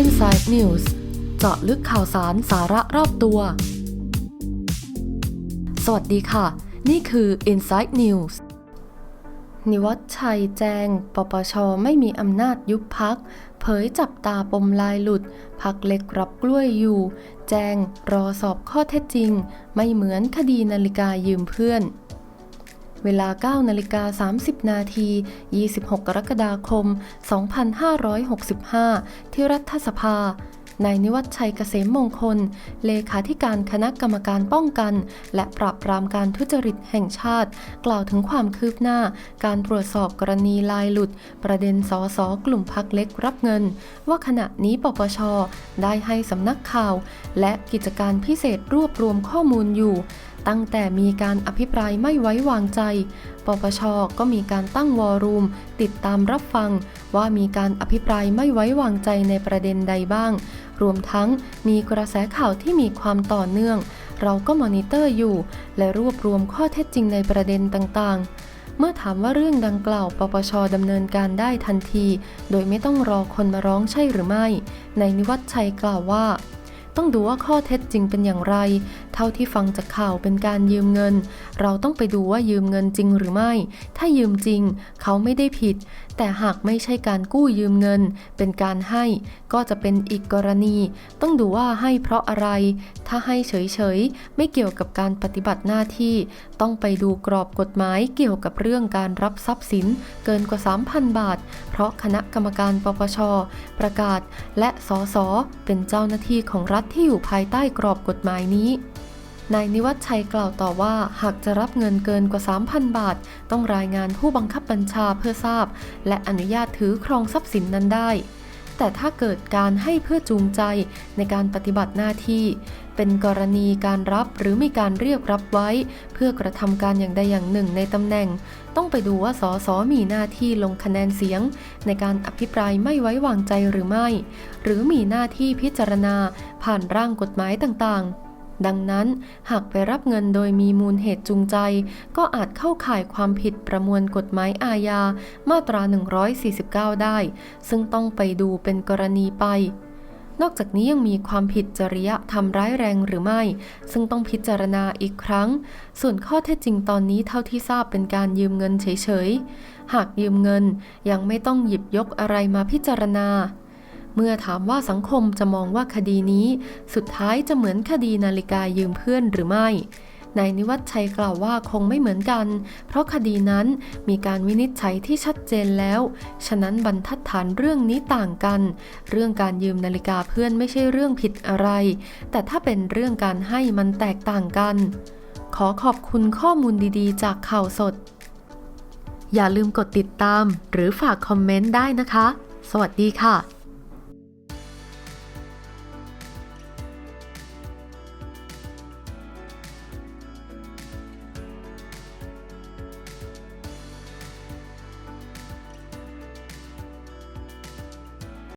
Inside News เจาะลึกข่าวสารสาระรอบตัว สวัสดีค่ะ นี่คือ Inside News นิวัฒชัยแจง ปปช ไม่มีอำนาจยุบพัก เผยจับตาปมลายหลุด พักเล็กรับกล้วยอยู่ แจง รอสอบข้อเท็จจริง ไม่เหมือนคดีนาฬิกายืมเพื่อน เวลา9นาฬิกา30 นาที 26 กรกฎาคม 2565 ที่รัฐสภา นายนิวัฒชัยเกษมมงคล เลขาธิการคณะกรรมการป้องกัน และปราบปรามการทุจริตแห่งชาติ กล่าวถึงความคืบหน้า การตรวจสอบกรณีลายหลุด ประเด็นสอสอกลุ่มพักเล็กรับเงิน ว่าขณะนี้ปปช ได้ให้สำนักข่าว และกิจการพิเศษรวบรวมข้อมูลอยู่ ตั้งแต่มีการอภิปรายไม่ไว้วางใจ ปปช ก็มีการตั้งวอร์รูม ติดตามรับฟัง ว่ามีการอภิปรายไม่ไว้วางใจในประเด็นใดบ้าง รวมทั้งมีกระแสข่าวที่มีความต่อเนื่อง เราก็มอนิเตอร์อยู่ และรวบรวมข้อเท็จจริงในประเด็นต่างๆเมื่อถามว่าเรื่องดังกล่าว ปปชดำเนินการได้ทันที โดยไม่ต้องรอคนมาร้องใช่หรือไม่ ในนิวัฒชัยกล่าวว่า ต้องดูว่าข้อเท็จจริงเป็นอย่างไร เท่าที่ฟังจากข่าวเป็นการยืมเงิน เราต้องไปดูว่ายืมเงินจริงหรือไม่ ถ้ายืมจริง เขาไม่ได้ผิด แต่หากไม่ใช่การกู้ยืมเงิน เป็นการให้ ก็จะเป็นอีกกรณี ต้องดูว่าให้เพราะอะไร ถ้าให้เฉยๆ ไม่เกี่ยวกับการปฏิบัติหน้าที่ ต้องไปดูกรอบกฎหมายเกี่ยวกับเรื่องการรับทรัพย์สิน เกินกว่า 3,000 บาท เพราะคณะกรรมการปปช ประกาศ และสสเป็นเจ้าหน้าที่ของรัฐที่อยู่ภายใต้กรอบกฎหมายนี้ นายนิวัฒชัยกล่าวต่อว่า หากจะรับเงินเกินกว่า 3,000 บาท ต้องรายงานผู้บังคับบัญชาเพื่อทราบ และอนุญาตถือครองทรัพย์สินนั้นได้แต่ถ้าเกิดการให้เพื่อจูงใจในการปฏิบัติหน้าที่ เป็นกรณีการรับหรือมีการเรียกรับไว้ เพื่อกระทำการอย่างใดอย่างหนึ่งในตำแหน่ง ต้องไปดูว่าสสมีหน้าที่ลงคะแนนเสียง ในการอภิปรายไม่ไว้วางใจหรือไม่ หรือมีหน้าที่พิจารณา ผ่านร่างกฎหมายต่างๆ ดังนั้นหากไปรับเงินโดยมีมูลเหตุจูงใจ ก็อาจเข้าข่ายความผิดประมวลกฎหมายอาญามาตรา 149 ได้ ซึ่งต้องไปดูเป็นกรณีไปนอกจากนี้ยังมีความผิดจริยธรรมร้ายแรงหรือไม่ ซึ่งต้องพิจารณาอีกครั้ง ส่วนข้อเท็จจริงตอนนี้เท่าที่ทราบเป็นการยืมเงินเฉยๆ หากยืมเงินยังไม่ต้องหยิบยกอะไรมาพิจารณา เมื่อถามว่าสังคมจะมองว่าคดีนี้ สุดท้ายจะเหมือนคดีนาฬิกายืมเพื่อนหรือไม่นายนิวัฒชัยกล่าวว่าคงไม่เหมือนกัน เพราะคดีนั้นมีการวินิจฉัยที่ชัดเจนแล้ว ฉะนั้นบรรทัดฐานเรื่องนี้ต่างกัน เรื่องการยืมนาฬิกาเพื่อนไม่ใช่เรื่องผิดอะไร แต่ถ้าเป็นเรื่องการให้มันแตกต่างกัน ขอขอบคุณข้อมูลดีๆ จากข่าวสด อย่าลืมกดติดตาม หรือฝากคอมเมนต์ได้นะคะ สวัสดีค่ะ